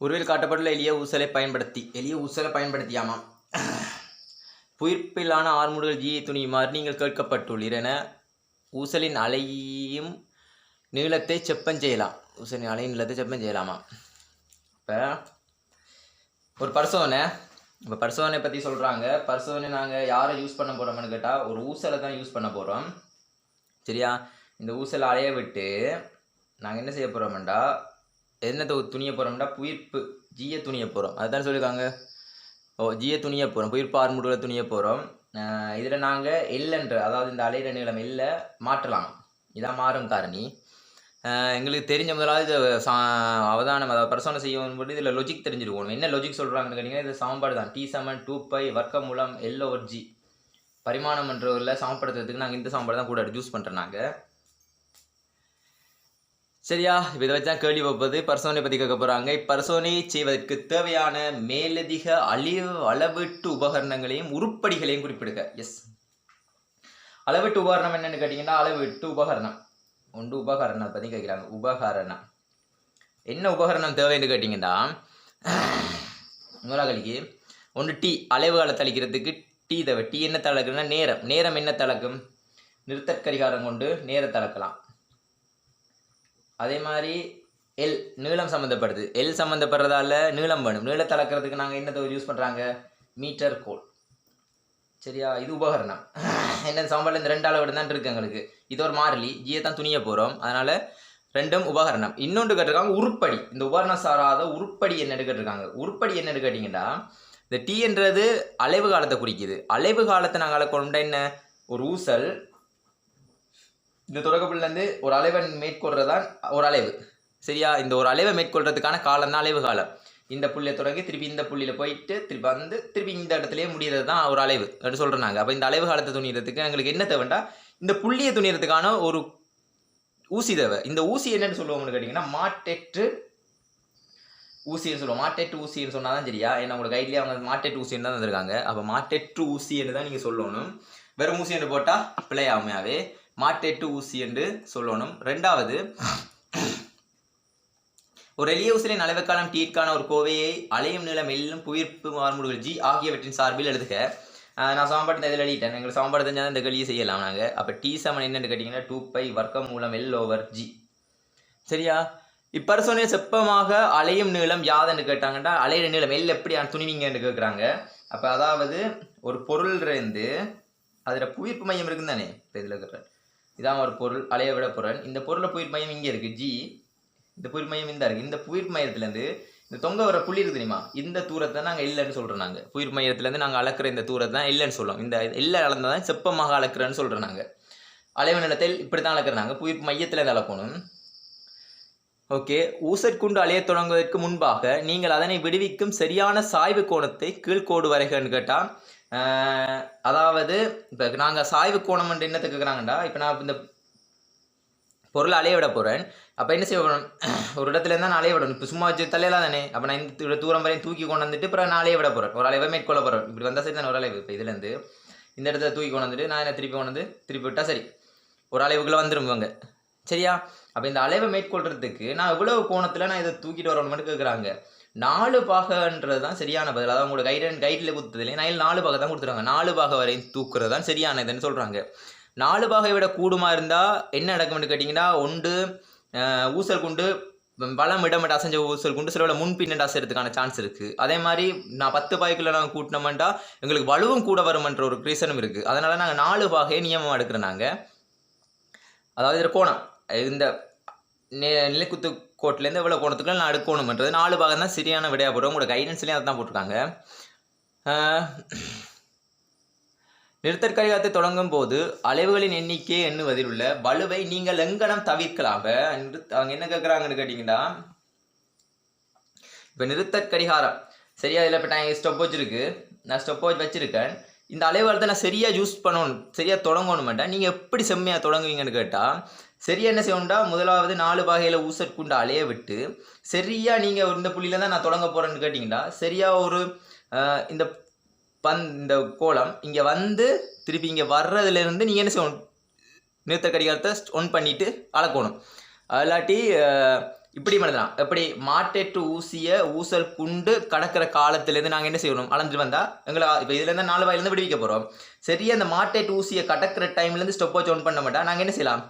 உருவில் காட்டப்பட்டுள்ள எளிய ஊசலை பயன்படுத்தி எளிய ஊசலை பயன்படுத்தியாமாம். புயிர்ப்பிலான ஆர்முடுகள் ஜீயை துணியுமாறு நீங்கள் கேட்கப்பட்டுள்ளீர் என ஊசலின் அலையும் நீளத்தை செப்பம் செய்யலாம் ஊசலின் அலையின் நீளத்தை செப்பம் செய்யலாமா இப்போ ஒரு பரிசோதனை. இப்போ பரிசோதனை பற்றி சொல்கிறாங்க பரிசோதனை நாங்கள் யாரை யூஸ் பண்ண போகிறோம்னு கேட்டால் ஒரு ஊசலை தான் யூஸ் பண்ண போகிறோம் சரியா? இந்த ஊசலை அலைய விட்டு நாங்கள் என்ன செய்ய போகிறோம்டா என்னத்தை துணியை போகிறோம்னா புயிர்ப்பு. ஜிய துணியை போகிறோம் அதுதான் சொல்லியிருக்காங்க. ஓ ஜிய துணியை போகிறோம் புயிர்ப்பு ஆர்முடுகளை துணியை போகிறோம் இதில் நாங்கள் எல்லைன்ற அதாவது இந்த அலையிற நீளம் இல்லை மாற்றலாம். இதான் மாறும் காரணி. எங்களுக்கு தெரிஞ்ச முதலாவது சா அவதானம் அதாவது பிரசவனம் செய்யும் போது இதில் லொஜிக் தெரிஞ்சிருக்கணும் என்ன லொஜிக் சொல்கிறாங்கன்னு கேட்டிங்கன்னா இது சமன்பாடு தான். டி செவன் டூ பை வர்க்க மூலம் எல்லோ ஒரு ஜி பரிமாணம் என்ற சமப்படுத்துறதுக்கு நாங்கள் இந்த சமன்பாடு தான் கூட யூஸ் பண்ணுறோம் நாங்கள் சரியா? இப்போ இதை வச்சு தான் கேள்வி வைப்பது. பரிசோதனை பற்றி கேட்க போகிறாங்க இப்பரிசோதனையை செய்வதற்கு தேவையான மேலதிக அழிவு அளவீட்டு உபகரணங்களையும் உருப்படிகளையும் குறிப்பிடுக. எஸ் அளவீட்டு உபகரணம் என்னென்னு கேட்டிங்கன்னா அளவீட்டு உபகரணம். ஒன்று உபகரணம் பற்றி கேட்குறாங்க உபகரணம். என்ன உபகரணம் தேவைன்னு கேட்டிங்கன்னா முதலாளிக்கு ஒன்று டீ அலைவு காலத்தை டீ தேவை. டீ என்ன தளக்குன்னா நேரம். நேரம் என்ன தளக்கும் நிறுத்தற்கரிகாரம் கொண்டு நேரத்தை அளக்கலாம் அதே மாதிரி எல் நீளம் சம்மந்தப்படுது எல் சம்மந்தப்படுறதால நீளம் வேணும். நீளத்தை அளக்கிறதுக்கு நாங்கள் என்னத்தை யூஸ் பண்ணுறாங்க மீட்டர் கோல். சரியா? இது உபகரணம். என்ன சம்பளம் இந்த ரெண்டு அளவு தான் இருக்கு எங்களுக்கு. இது ஒரு மாறிலி. ஜியை தான் துணிய போகிறோம் அதனால் ரெண்டும் உபகரணம். இன்னொன்று கேட்டிருக்காங்க உருப்படி. இந்த உபகரணம் சாராத உருப்படி என்ன கேட்டிருக்காங்க உருப்படி என்னன்னு கேட்டிங்கன்னா இந்த டீன்றது என்றது அலைவு காலத்தை குறிக்குது. அலைவு காலத்தை நாங்கள் அளக்கணும்னா என்ன? ஒரு ஊசல் இந்த தொடக்கப்புலேருந்து ஒரு அலைவை மேற்கொள்றது தான் ஒரு அலைவு. சரியா? இந்த ஒரு அலைவை மேற்கொள்றதுக்கான காலம் தான் அலைவு காலம். இந்த புள்ளியை தொடங்கி திருப்பி இந்த புள்ளியில் போயிட்டு திருப்பி வந்து திருப்பி இந்த இடத்துலயே முடியறது தான் ஒரு அலைவு அப்படின்னு சொல்கிறோம் நாங்கள் அப்போ இந்த அலைவு காலத்தை துணியறதுக்கு எங்களுக்கு என்ன தேவைண்டா இந்த புள்ளியை துணியறதுக்கான ஒரு ஊசி தேவை. இந்த ஊசி என்னன்னு சொல்லுவோம்னு கேட்டிங்கன்னா மாட்டெற்று ஊசின்னு சொல்லுவோம். மாட்டெட்டு ஊசின்னு சொன்னால் தான் சரியா? ஏன்னா உங்களோட கைட்லேயே அவங்க மாட்டெட்டு ஊசின்னு தான் தந்திருக்காங்க. அப்போ மாட்டெட்டு ஊசின்னு தான் நீங்கள் சொல்லணும். வெறும் ஊசி என்று போட்டால் பிழையாமையாவே மாட்டெட்டு ஊசி என்று சொல்லணும். ரெண்டாவது ஒரு எளிய ஊசலின் அளவுக்காலம் டீற்கான ஒரு கோவையை அலையும் நிலம் எல்லும் புவிர்ப்பு மார்முடுகள் ஜி ஆகியவற்றின் சார்பில் எழுதுக. நான் சமன்பாடு இதில் எழுதிட்டேன். எங்களுக்கு சமன்பாடு தெரிஞ்சால் இந்த கேள்வியை செய்யலாம் நாங்கள் அப்போ டி சமன் என்னென்னு கேட்டிங்கன்னா டூ பை வர்க்கம் மூலம் எல் ஓவர் ஜி சரியா? இப்பரிசோனை செப்பமாக அலையும் நீளம் யாதுன்னு கேட்டாங்கன்னா அலையிற நீளம் எல் எப்படி துணிவீங்கன்னு கேட்குறாங்க அப்போ அதாவது ஒரு பொருள் இருந்து அதில் புவிர்ப்பு மையம் இருக்குன்னு தானே? இப்போ இதில் இருக்கிற இதான் ஒரு பொருள் அலைய விட பொருள் இந்த பொருளை புயிர் மையம் இங்கே இருக்குது ஜி இந்த புயிர் மையம் இந்த இருக்குது இந்த புயிர் மையத்துலேருந்து இந்த தொங்க வர புள்ளி இருக்கு தெரியுமா? இந்த தூரத்தை நாங்கள் இல்லைன்னு சொல்கிறோம் நாங்கள் புயிர் மையத்துலேருந்து நாங்கள் அளக்குற இந்த தூரத்தை தான் இல்லைன்னு சொல்லுவோம் இந்த இல்லை அளந்தால் தான் செப்பமாக அளக்கிறேன்னு சொல்கிறோம் நாங்கள் அலைவு நிலத்தில் இப்படி தான் அளக்குறாங்க புயிர் மையத்தில் அளக்கணும். ஓகே. ஊசற்குண்டு அலையத் தொடங்குவதற்கு முன்பாக நீங்கள் அதனை விடுவிக்கும் சரியான சாய்வு கோணத்தை கீழ்கோடு வரைகன்னு கேட்டால் அதாவது இப்போ நாங்கள் சாய்வு கோணம் என்னத்தை கேட்குறாங்கடா இப்போ நான் இந்த பொருளை அலைய விட போகிறேன் அப்போ என்ன செய்ய போகிறோம் ஒரு இடத்துல இருந்தால் நான் அலைய விடணும் இப்போ சும்மா வச்சு தலையலாம் தானே? அப்போ நான் இந்த தூரம் வரையும் தூக்கி கொண்டு வந்துட்டு அப்புறம் நான் அலைய விட போகிறேன் ஒரு அலைவை மேற்கொள்ள போகிறேன் இப்படி வந்தால் சரி தானே ஒரு அளவு இப்போ இதுலேருந்து இந்த இடத்துல தூக்கி கொண்டு வந்துட்டு நான் என்ன திருப்பி கொண்டு வந்து திருப்பி விட்டால் சரி. ஒரு அலைவுக்குள்ளே வந்துருவாங்க சரியா? அப்போ இந்த அலைவை மேற்கொள்றதுக்கு நான் எவ்வளவு கோணத்தில் நான் இதை தூக்கிட்டு வரணும்னு கேட்குறாங்க நாலு பாகன்றது தான் சரியான பதில். அதாவது உங்களோட கைடன் கைடில் கொடுத்ததுல நான் நாலு பாகை தான் கொடுத்துருவாங்க நாலு பாகை வரையும் தூக்குறது தான் சரியானதுன்னு சொல்கிறாங்க நாலு பாகை விட கூடுமா இருந்தால் என்ன நடக்கும்னு கேட்டிங்கன்னா ஒன்று ஊசல் குண்டு வளம் இடமட்ட அசைஞ்ச ஊசல் குண்டு சில முன் பின்னண்டு அசைறதுக்கான சான்ஸ் இருக்குது அதே மாதிரி நான் பத்து பாய்க்குள்ளே நாங்கள் கூட்டினோம்னா எங்களுக்கு வலுவும் கூட வருமன்ற ஒரு ரீசனும் இருக்குது அதனால் நாங்கள் நாலு பாகையை நியமமாக எடுக்கிறோம் நாங்கள் அதாவது கோணம். இந்த நெ- நிலைக்குத்து கோட்டிலேருந்து எவ்வளோ கோணத்துக்குள்ள நான் எடுக்கணுமன்றது நாலு பாகம் தான் சரியான விடையாக போடுறோம். உங்களோட கைடன்ஸ்லேயும் அதை தான் போட்டிருக்காங்க. ஆஹ் நிறுத்தற்கரிகாரத்தை தொடங்கும் போது அலைவுகளின் எண்ணிக்கை எண்ணுவதில் உள்ள வலுவை நீங்கள் எங்கனம் தவிர்க்கலாம்? நிறுத்த- அவங்க என்ன கேட்குறாங்கன்னு கேட்டிங்கன்னா இப்போ நிறுத்தற்கடிகாரம் சரியா? இதில் இப்போ நான் ஸ்டொப் வச்சுருக்கு நான் ஸ்டொப் வச்சு வச்சிருக்கேன். இந்த அலைவாரத்தை நான் சரியாக யூஸ் பண்ணணும் சரியாக தொடங்கணும் மாட்டேன் நீங்கள் எப்படி செம்மையாக தொடங்குவீங்கன்னு கேட்டால் சரியா என்ன செய்யணும்டா முதலாவது நாலு வகையில் ஊசற்குண்டு அலைய விட்டு சரியாக நீங்கள் இந்த புள்ளியில் தான் நான் தொடங்க போகிறேன்னு கேட்டிங்கன்னா சரியாக ஒரு இந்த பந் இந்த கோலம் இங்கே வந்து திருப்பி இங்கே வர்றதுலேருந்து நீங்கள் என்ன செய்யணும்? நிறுத்த கடிகாரத்தை ஒன் பண்ணிவிட்டு அளக்கணும். இல்லாட்டி இப்படி பண்ணலாம். எப்படி? மாட்டேற்று ஊசிய ஊசல் குண்டு கடக்கிற காலத்துலேருந்து நாங்கள் என்ன செய்யணும்? அளந்துட்டு வந்தால் எங்களை இப்போ இதுலேருந்து நாலு வாயிலேருந்து விடுவிக்க போகிறோம் சரியாக அந்த மாட்டேற்று ஊசியை கடக்கிற டைம்லேருந்து ஸ்டெப் வச்சு ஒன் பண்ண மாட்டா. நாங்கள் என்ன செய்யலாம்?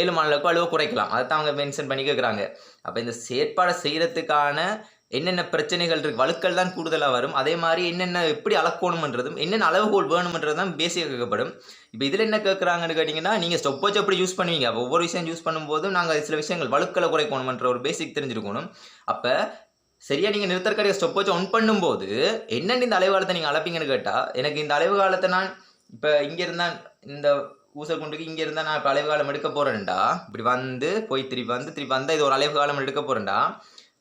ஏழு மாநிலக்கும் அளவு குறைக்கலாம். அதை தான் அவங்க மென்ஷன் பண்ணி கேட்குறாங்க அப்போ இந்த செயற்பாடை செய்கிறதுக்கான என்னென்ன பிரச்சனைகள் இருக்கு வழுக்கள் தான் கூடுதலாக வரும். அதே மாதிரி என்னென்ன எப்படி அளக்கணுமன்றதும் என்னென்ன அளவுகோல் வேணுமன்றது தான் பேசிக்காக கேட்கப்படும். இப்போ இதில் என்ன கேட்குறாங்கன்னு கேட்டிங்கன்னா நீங்கள் ஸ்டொப் எப்படி யூஸ் பண்ணுவீங்க? ஒவ்வொரு விஷயம் யூஸ் பண்ணும்போதும் நாங்கள் சில விஷயங்கள் வழுக்களை குறைக்கணுமன்ற ஒரு பேசிக் தெரிஞ்சிருக்கணும். அப்போ சரியா நீங்கள் நிறுத்தற்கடைய ஸ்டொப் வச்சு ஒன் பண்ணும்போது என்னென்ன இந்த அலைவு காலத்தை நீங்கள் அளப்பீங்கன்னு கேட்டால் எனக்கு இந்த அலைவு காலத்தை நான் இப்போ இங்கே இருந்தால் இந்த ஊசல் குண்டுக்கு இங்கே இருந்தால் நான் இப்போ அலைவு காலம் எடுக்க போகிறேன்டா இப்படி வந்து போய் திருப்பி வந்து திருப்பி வந்தால் இது ஒரு அலைவு காலம் எடுக்க போகிறேன்டா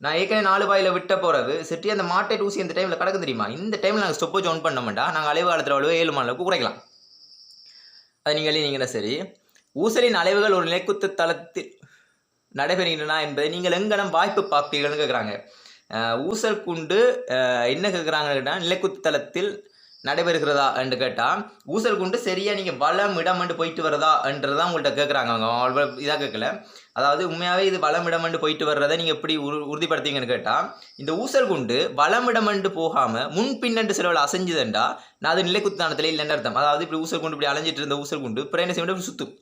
நான் ஏற்கனவே நாலு பாயில் விட்ட போகிறது சரி அந்த மாட்டை ஊசி இந்த டைமில் கிடக்கு தெரியுமா? இந்த டைமில் நாங்கள் ஸ்டொப் ஜோன் ஒன் பண்ண மாட்டா நாங்கள் அலைவு காலத்தில் அவ்வளோ ஏழு மாநிலக்கு குறைக்கலாம். அது நீங்களே நீங்களே சரி. ஊசலின் அலைவுகள் ஒரு நிலைக்குத்து தளத்தில் நடைபெறுகின்றன என்பதை நீங்கள் எங்கனம் வாய்ப்பு பார்ப்பீர்கள்னு கேட்குறாங்க ஊசல் குண்டு என்ன கேட்குறாங்கன்னு கேட்டால் நிலைக்குத்து தளத்தில் நடைபெறுகிறதா என்று கேட்டால் ஊசல் குண்டு சரியாக நீங்கள் வளம் இடமண்டு போயிட்டு வரதா என்றதான் உங்கள்கிட்ட கேட்குறாங்க அவங்க. அவ்வளோ இதாக கேட்கல அதாவது உண்மையாகவே இது வளம் இடமண்டு போயிட்டு வர்றதை நீங்கள் எப்படி உறு உறுதிப்படுத்தீங்கன்னு கேட்டால் இந்த ஊசல் குண்டு வளம் இடமண்டு போகாமல் முன் பின்னண்டு சிலவில் அசைஞ்சுதுண்டா நான் அது நிலைக்குத்தானத்தில் இல்லைன்னு அர்த்தம். அதாவது இப்படி ஊசல் குண்டு இப்படி அலைஞ்சிட்டு இருந்த ஊசல் குண்டு அப்புறம் என்ன செய்ய சுத்தும்.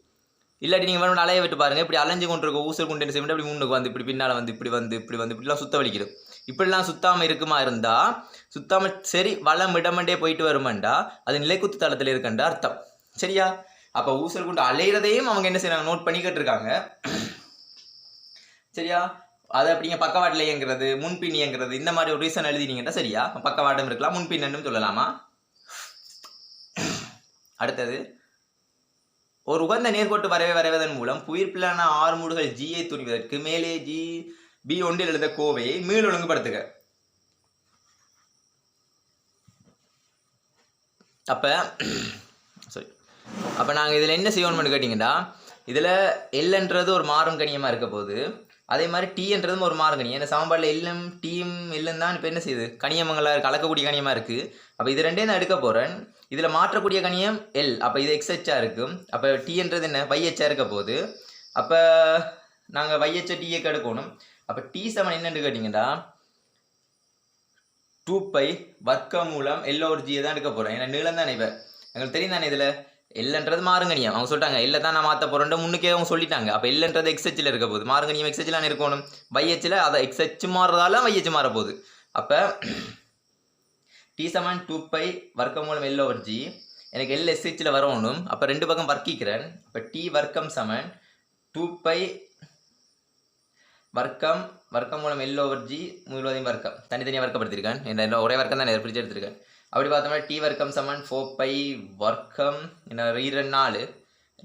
இல்லாட்டி நீங்கள் வேணும் அலைய விட்டு பாருங்க. இப்படி அலைஞ்சு கொண்டு இருக்க ஊசல் குண்டு என்ன செய்ய இப்படி முன்னுக்கு வந்து இப்படி பின்னால் வந்து இப்படி வந்து இப்படி வந்து இப்படிலாம் சுத்த வலிக்கிறது இப்படிலாம் சுத்தாமல் இருக்குமா இருந்தா சுத்தாமல் சரி வளம் இடமண்டே போயிட்டு வருமாண்டா அது நிலைக்குத்து தளத்தில் இருக்கண்டா அர்த்தம். சரியா? அப்போ ஊசல் குண்டு அலையிறதையும் அவங்க என்ன செய்யறாங்க நோட் பண்ணிக்கிட்டு இருக்காங்க. சரியா? அது அப்படிங்க பக்கவாட்டில் இயங்குறது முன்பின் இயங்குறது இந்த மாதிரி ஒரு ரீசன் எழுதினீங்கன்னா சரியா? பக்கவாட்டம் இருக்கலாம் முன்பின்னு சொல்லலாமா? அடுத்தது ஒரு உகந்த நேர்கோட்டு வரைவை வரைவதன் மூலம் புயிர் பிள்ளான ஆறு ஆறுமூடுகள் ஜியை துணிவதற்கு மேலே ஜி பி ஒன்றில் எழுத கோவையை மீள் ஒழுங்குபடுத்துக. அப்போ சாரி அப்போ நாங்கள் இதில் என்ன செய்யணும்னு கேட்டிங்கன்னா இதில் எல்ன்றது ஒரு மாறும் கணியமாக இருக்க போகுது. அதே மாதிரி டீன்றதும் ஒரு மாறும் கணியம் ஏன்னா சாம்பாரில் எல்லும் டீம் எல்லும் தான் இப்போ என்ன செய்யுது? கனியமங்களாக இருக்குது கலக்கக்கூடிய கனியமாக இருக்குது அப்போ இது ரெண்டையும் நான் எடுக்க போகிறேன் இதில் மாற்றக்கூடிய கணியம் எல் அப்போ இது எக்ஸ்ஹெச்சாக இருக்கும் அப்போ டீன்றது என்ன? வைஹெச்சாக இருக்க போகுது. அப்போ நாங்கள் வைஹெச்சை டீயை எடுக்கணும். அப்போ டி செவன் என்னன்னு கேட்டிங்கன்னா டூ பை வர்க்க மூலம் எல் ஒரு ஜியை தான் எடுக்க போகிறேன் ஏன்னா நீளம் தானே இப்போ. எங்களுக்கு தெரியும் தானே இதில்? எல்லன்றது மாறுங்கணியம் அவங்க சொல்லிட்டாங்க இல்லை தான் நான் மாற்ற போகிறேன் முன்னுக்கே அவங்க சொல்லிட்டாங்க. அப்போ எல்லன்றது எக்ஸ்எச்சில் இருக்க போகுது. மாறுங்கணியம் எக்ஸ்ஹெச்சில் இருக்கணும். வைஹெச்சில் அதை எக்ஸ்எச் மாறுறதால வைஹெச் மாற போகுது. அப்போ டி செவன் டூ பை வர்க்க மூலம் எல் ஒரு ஜி எனக்கு எல் எஸ்ஹெச்சில் வரணும் அப்போ ரெண்டு பக்கம் வர்க்கிக்கிறேன். அப்போ டி வர்க்கம் செவன் டூ பை வர்க்கம் வர்க்கம் மூலம் எல் ஓவர் ஜி முழுவதையும் வர்க்கம். தனித்தனியாக வர்க்கப்படுத்திருக்கேன் இந்த ஒரே வர்க்கம் தான் பிரித்து எடுத்திருக்கேன். அப்படி பார்த்தோம்னா டி வர்க்கம் சமன் ஃபோர் பை வர்க்கம் என்ன ரெண்டு நாலு.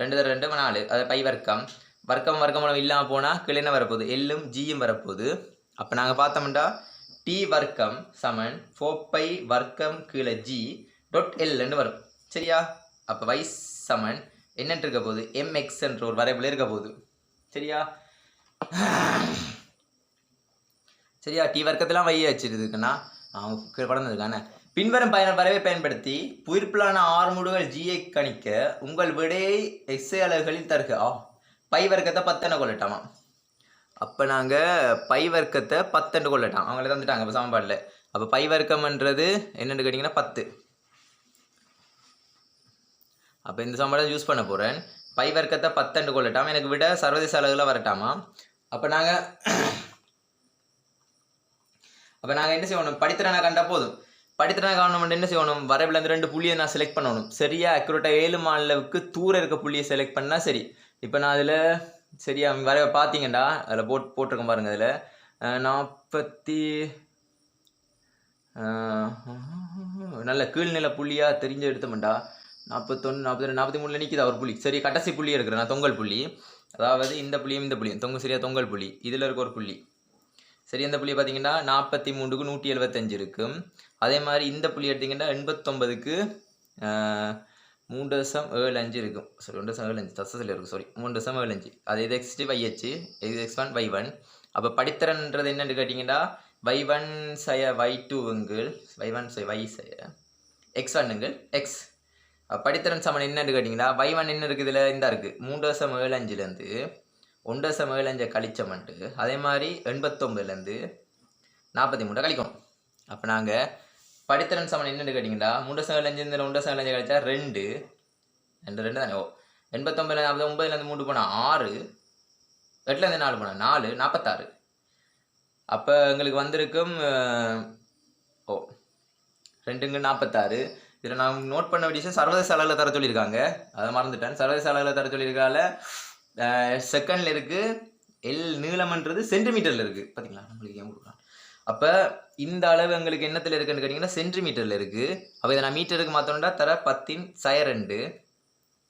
ரெண்டு தர ரெண்டு நாலு. அது பை வர்க்கம். வர்க்கம் வர்க்கம் மூலம் இல்லாமல் போனால் கீழே என்ன வரப்போகுது? எல்லும் ஜியும் வரப்போகுது. அப்போ நாங்கள் பார்த்தோம்னா டி வர்க்கம் சமன் ஃபோர் பை வர்க்கம் கீழே ஜி டொட் எல்னு வரும். சரியா? அப்போ வைஸ் சமன் என்னென்று இருக்க போகுது? எம்எக்ஸ்ன்ற ஒரு வரைபில் இருக்க போகுது. சரியா? சரியா? டி வர்க்கத்தெல்லாம் வை வச்சிருக்குன்னா அவங்க படம் பின்வரும் பயன வரைவை பயன்படுத்தி புயிர்ப்பிலான ஆறுமுடுகள் ஜியை கணிக்க உங்கள் விடையை எக்ஸை அளவுகளில் தருக. ஆ பை வர்க்கத்தை பத்தெண்ணு கொள்ளட்டாமா? அப்போ நாங்கள் பை வர்க்கத்தை பத்தெண்டு கொள்ளட்டாம். அவங்களே தந்துட்டாங்க இப்போ சாம்பாடில் அப்போ பை வர்க்கம்ன்றது என்னென்னு கேட்டிங்கன்னா பத்து. அப்போ இந்த சாம்பாடை யூஸ் பண்ண போகிறேன் பை வர்க்கத்தை பத்தெண்டு கொள்ளட்டாம். எனக்கு விட சர்வதேச அளவில் வரட்டாமா? அப்போ நாங்கள் அப்போ நாங்கள் என்ன செய்யணும்? படித்திறனை கண்டா போதும். படித்திறனை காணணும் என்ன செய்யணும்? வரைவில் அந்த ரெண்டு புள்ளியை நான் செலக்ட் பண்ணணும். சரியா அக்யூரேட்டாக ஏழு மாநிலவுக்கு தூர இருக்க புள்ளியை செலக்ட் பண்ணால் சரி. இப்போ நான் அதில் சரியா வரைவ பார்த்தீங்கடா அதில் போட் போட்டிருக்கேன் பாருங்க அதில். நாற்பத்தி நல்ல கீழ்நிலை புள்ளியாக தெரிஞ்சு எடுத்தோம்டா. நாற்பத்தொன்று நாற்பத்தி நாற்பத்தி மூணில் நிற்கிது ஒரு புள்ளி சரி கடைசி புள்ளி இருக்கிற நான் தொங்கல் புள்ளி அதாவது இந்த புள்ளியும் இந்த புள்ளியும் தொங்கு சரியா தொங்கல் புள்ளி இதில் இருக்க ஒரு புள்ளி சரி இந்த புள்ளி பார்த்தீங்கன்னா நாற்பத்தி மூணுக்கு நூற்றி எழுபத்தஞ்சு இருக்கும் அதே மாதிரி இந்த புள்ளி எடுத்தீங்கன்னா எண்பத்தொம்பதுக்கு மூன்று தசம் ஏழு அஞ்சு இருக்கும் சாரி ஒன்று தசம் ஏழு அஞ்சு. தசத்தில் இருக்கும் சாரி மூணு தசம் ஏழு அஞ்சு. அது இது எக்ஸ் வை ஹெச் இது எக்ஸ் ஒன் வை ஒன் அப்போ படித்திறன்ன்றது என்னென்னு கேட்டிங்கன்னா வை ஒன் சய வை டூ எங்கள் வை ஒன் சை வை சய எக்ஸ் ஒன்னுங்கள் எக்ஸ் படித்திறன் சமன் என்னன்னு கேட்டிங்கன்னா வை ஒன் என்ன இருக்குது இதில்? இந்த இருக்குது மூன்று வருஷம் ஏழஞ்சிலேருந்து ஒன்று வருஷம் ஏழஞ்சை கழிச்சமன்ட்டு அதே மாதிரி எண்பத்தொம்பதுலேருந்து நாற்பத்தி மூணு கழிக்கணும் அப்போ நாங்கள் படித்திறன் சமன் என்னென்னு கேட்டிங்கன்னா மூன்று வருஷம் ஏழஞ்சு இந்த வருஷம் சம ஏழஞ்சு கழிச்சா ரெண்டு. ரெண்டு ரெண்டு தானே? ஓ. எண்பத்தொம்பதுல அப்போ ஒம்பதுலேருந்து மூணு போனால் ஆறு. எட்டுலேருந்து நாலு போனால் நாலு. நாற்பத்தாறு அப்போ எங்களுக்கு வந்திருக்கும் ஓ ரெண்டுங்க நாற்பத்தாறு இதில் நான் நோட் பண்ண விஷயம் சர்வதேச அளவில் தர சொல்லியிருக்காங்க. அதை மறந்துட்டேன். சர்வதேச அளவில் தர சொல்லியிருக்கால செகண்டில் இருக்குது எல் நீளம்ன்றது சென்டிமீட்டரில் இருக்குது பார்த்தீங்களா நம்மளுக்கு ஏன் கொடுக்கலாம்? அப்போ இந்த அளவு எங்களுக்கு என்னத்தில் இருக்குன்னு கேட்டிங்கன்னா சென்டிமீட்டரில் இருக்குது அப்போ இதை நான் மீட்டருக்கு மாற்றணும்டா தர பத்தின் சய ரெண்டு.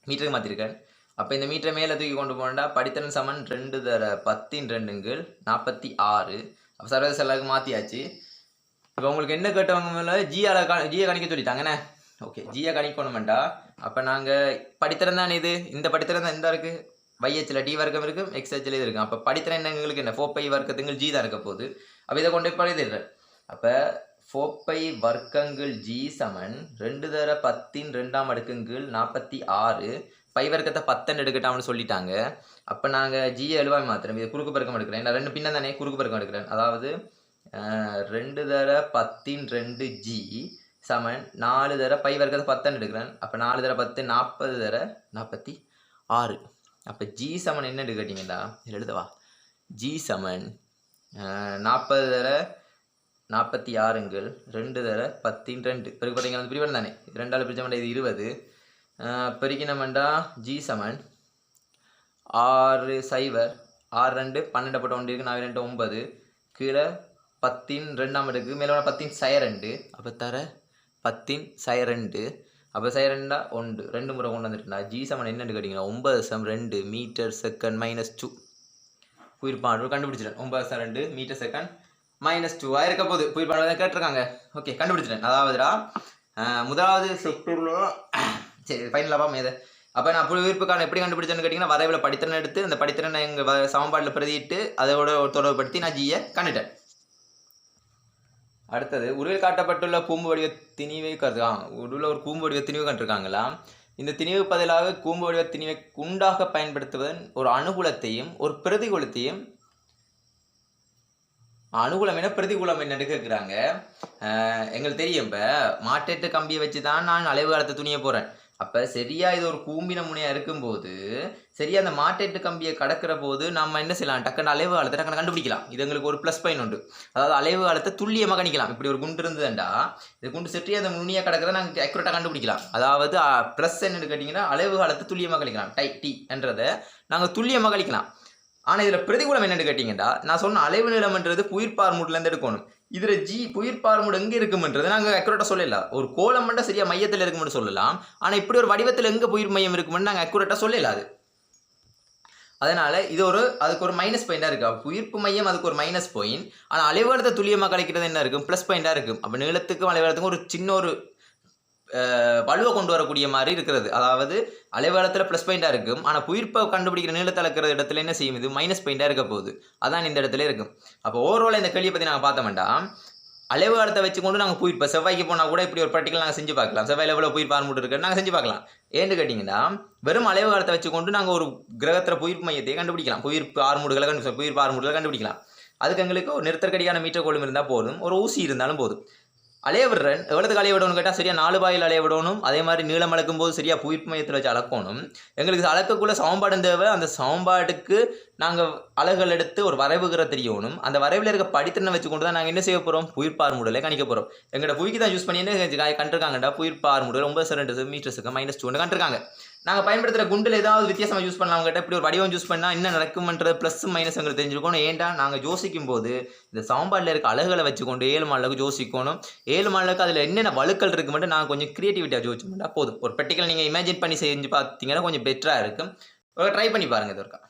மீட்டருக்கு மாற்றிருக்கேன் அப்போ இந்த மீட்டரை மேலே தூக்கி கொண்டு போனோம்டா படித்தரன் சமன் ரெண்டு தர பத்தின் ரெண்டுங்கள் நாற்பத்தி ஆறு. அப்போ சர்வதேச அளவுக்கு மாற்றியாச்சு இப்போ உங்களுக்கு என்ன கேட்டவங்க மேலே ஜியால கா ஜியை கணிக்க சொல்லிட்டாங்கண்ணே ஓகே ஜியை கணிக்கணுமெண்டா அப்போ நாங்கள் படித்திறன் தானே இது. இந்த படித்திறன் தான் இந்த இருக்குது வைஹெச்சில் டி வர்க்கம் இருக்கும் எக்ஸ்ஹெச்சில் இது இருக்கும். அப்போ படித்திறன் என்ன எங்களுக்கு என்ன? ஃபோர் பை வர்க்கத்துங்கள் ஜி தான் இருக்க போகுது. அப்போ இதை கொண்டு போய் எழுதிடுறேன் அப்போ ஃபோர் பை வர்க்கங்கள் ஜி சமன் ரெண்டு தர பத்தின் ரெண்டாம் அடுக்குங்கள் நாற்பத்தி ஆறு. பை வர்க்கத்தை பத்தன் எடுக்கட்டாம்னு சொல்லிட்டாங்க. அப்போ நாங்கள் ஜியை எழுவாய் மாத்திரம். இது குறுக்கு பெருக்கம் எடுக்கிறேன். நான் ரெண்டு பின்ன தானே குறுக்கு பெருக்கம் எடுக்கிறேன். அதாவது ரெண்டு தர பத்தின் ரெண்டு ஜி சமன் நாலு தர பை வர்க்கத்தை பத்தன்னு எடுக்கிறேன். அப்போ நாலு தர பத்து நாற்பது தர நாற்பத்தி ஆறு. அப்போ ஜி சமன் என்ன கேட்டிங்கடா இதில் எழுதவா. ஜி சமன் நாற்பது தர நாற்பத்தி ஆறுங்கள் ரெண்டு தர பத்தின் ரெண்டு. பிறகு பார்த்தீங்கன்னா அந்த பிரிவன் தானே. ரெண்டாள் பிரிச்சமண்டா இது இருபது. பெருக்கினமெண்டா ஜி சமன் ஆறு சைவர் ஆறு ரெண்டு பன்னெண்டு போட்ட ஒன்று இருக்குது நாலு ரெண்டு ஒன்பது. கீழே பத்தின் ரெண்டாம் எடுக்கு மேலே பத்தின் சய ரெண்டு அப்போ தர பத்தின் சய ரெண்டு. அப்போ சய ரெண்டா ஒன்று. ரெண்டு முறை கொண்டு வந்துட்டுனா ஜி சமன் என்னன்னு கேட்டிங்கன்னா ஒன்பது சம் ரெண்டு மீட்டர் செகண்ட் மைனஸ் டூ புயிர்பாடு கண்டுபிடிச்சிட்டேன் ஒன்பது சம் ரெண்டு மீட்டர் செகண்ட் மைனஸ் டூ இருக்க போகுது. புயிர்பாடு தான் கேட்டிருக்காங்க. ஓகே கண்டுபிடிச்சிட்டேன். அதாவதுடா முதலாவது செக்டரில் சரி ஃபைனலாக பாமே இதை அப்போ நான் புவியீர்ப்புக்கான எப்படி கண்டுபிடிச்சேன்னு கேட்டிங்கன்னா வரைவில் படித்திறன் எடுத்து அந்த படித்திறனை எங்கள் சமன்பாட்டில் பிரதியிட்டு அதோட ஒரு தொடர்புபடுத்தி நான் ஜியை கண்டுட்டேன். அடுத்தது உருவில் காட்டப்பட்டுள்ள கூம்பு வடிவ திணிவை கருது உருவில் ஒரு கூம்பு வடிவ திணிவு கண்டிருக்காங்களா? இந்த திணிவு பதிலாக கூம்பு வடிவ திணிவை குண்டாக பயன்படுத்துவதன் ஒரு அனுகூலத்தையும் ஒரு பிரதிகூலத்தையும் அனுகூலம் என்ன பிரதிகூலம் என்ன கேட்குறாங்க. எங்களுக்கு தெரியும் இப்போ மாட்டேட்டு கம்பியை வச்சு தான் நான் அலைவு காலத்தை துணிய போகிறேன் அப்போ சரியாக இது ஒரு கூம்பின முனையாக இருக்கும்போது சரியாக அந்த மாட்டேட்டு கம்பியை கடக்கிற போது நம்ம என்ன செய்யலாம்? டக்குன்னு அலைவு காலத்தை டக்குன்னு கண்டுபிடிக்கலாம். இது எங்களுக்கு ஒரு ப்ளஸ் பாயிண்ட் உண்டு. அதாவது அலைவு காலத்தை துல்லியமாக கணிக்கலாம். இப்படி ஒரு குண்டு இருந்ததுண்டா இது குண்டு சுற்றி அந்த நுனியாக கடக்கிறத நாங்கள் அக்யூரேட்டாக கண்டுபிடிக்கலாம். அதாவது ப்ளஸ் என்னென்னு கேட்டிங்கன்னா அலைவு காலத்தை துல்லியமாக கழிக்கலாம் டை டி என்றதை நாங்கள் துல்லியமாக கழிக்கலாம் ஆனால் இதில் பிரதிகூலம் என்னென்னு கேட்டிங்கன்னா நான் சொன்ன அலைவு நிலம்ன்றது புயிர்பார் மூட்டிலேருந்து எடுக்கணும். இதில் ஜி புயிர்பார் எங்கே இருக்கும்ன்றது நாங்கள் அக்யூரேட்டாக சொல்லலாம் ஒரு கோலம் மட்டும் சரியாக மையத்தில் இருக்கும்னு சொல்லலாம். ஆனால் இப்படி ஒரு வடிவத்தில் எங்கே புயிர் மையம் இருக்கும்னு நாங்கள் அக்யூரேட்டாக சொல்லலாம் அது. அதனால் இது ஒரு அதுக்கு ஒரு மைனஸ் பாயிண்டாக இருக்குது அப்போ உயிர்ப்பு மையம் அதுக்கு ஒரு மைனஸ் பாயிண்ட் ஆனால் அலைவரத்தை துல்லியமாக கிடைக்கிறது என்ன இருக்கும்? ப்ளஸ் பாயிண்டாக இருக்கும். அப்போ நீளத்துக்கும் அலைவரத்துக்கும் ஒரு சின்ன ஒரு வலுவை கொண்டு வரக்கூடிய மாதிரி இருக்கிறது. அதாவது அலைவலத்தில் ப்ளஸ் பாயிண்டாக இருக்கும். ஆனால் புயிர்ப்பை கண்டுபிடிக்கிற நீளத்தில் இருக்கிற இடத்துல என்ன செய்யும்? இது மைனஸ் பாயிண்டாக இருக்க போகுது. அதான் இந்த இடத்துல இருக்கும். அப்போ ஓவரால் இந்த கேள்வியை பற்றி நாங்கள் பார்த்தோம்டா அலைவு காலத்தை வச்சு கொண்டு நாங்கள் புயிர்ப்போம் செவ்வாய்க்கு போனால் கூட இப்படி ஒரு ப்ராக்டிக்கல் நாங்கள் செஞ்சு பார்க்கலாம். செவ்வாயில் எவ்வளோ புயிர் பார்முட்டு இருக்குன்னு நாங்கள் செஞ்சு பார்க்கலாம். ஏன்னு கேட்டிங்கன்னா வெறும் அலைவு காலத்தை வச்சு கொண்டு நாங்கள் ஒரு கிரகத்தில் புயிர்ப்பு மையத்தை கண்டுபிடிக்கலாம். புயிர்ப்பு ஆறுமுடுகளை கண்டு புயிர்ப்பு ஆறுமுடுகளை கண்டுபிடிக்கலாம். அதுக்கு எங்களுக்கு ஒரு நிறுத்தற்கடியான மீட்டர் கோலம் இருந்தால் போதும். ஒரு ஊசி இருந்தாலும் போதும். அலைய விடுறேன் எவ்வளோத்துக்கு அலைய விடணும்னு கேட்டால் சரியா நாலு பாயில் அலைய விடணும் அதே மாதிரி நீளம் அளக்கும் போது சரியாக புயிர்ப்பு மையத்தில் வச்சு அளக்கணும் எங்களுக்கு அளக்கக்குள்ள சமன்பாடும் தேவை. அந்த சமன்பாட்டுக்கு நாங்கள் அலகுகள் எடுத்து ஒரு வரைவுகிற தெரியணும். அந்த வரைவில் இருக்க படித்திறனை வச்சு கொண்டு தான் நாங்கள் என்ன செய்ய போகிறோம் புயிர்ப்பார் முடலை கணிக்க போகிறோம் எங்களோட புவிக்கு தான் யூஸ் பண்ணி என்ன கண்டிருக்காங்கடா புயிர்ப்பார் முடல் ஒன்பது ரெண்டு மீட்டர்ஸுக்கு மைனஸ் டூன்னு கண்டிருக்காங்க. நாங்கள் பயன்படுத்துகிற குண்டில் ஏதாவது வித்தியாசமாக யூஸ் பண்ணலாம் கிட்ட இப்படி ஒரு வடிவம் யூஸ் பண்ணால் என்ன நடக்கும்ன்றது ப்ளஸ் மைனஸ் எங்களுக்கு தெரிஞ்சுக்கணும் ஏன்டா? நாங்கள் ஜோசிக்கும் போது இந்த சாம்பாரில் இருக்க அழகுகளை வச்சுக்கொண்டு ஏழு மாலுக்கு ஜோசிக்கணும் ஏழு மாலுக்கு அதில் என்னென்ன வழுக்கள் இருக்கு மட்டும் நாங்கள் கொஞ்சம் க்ரியேட்டிவிட்டியாக ஜோசிச்சோம்னா போதும். ஒரு பெட்டிக்கல் நீங்கள் இமேஜின் பண்ணி செஞ்சு பார்த்தீங்கன்னா கொஞ்சம் பெட்டராக இருக்கும். ட்ரை பண்ணி பாருங்கள் இது ஒருக்கா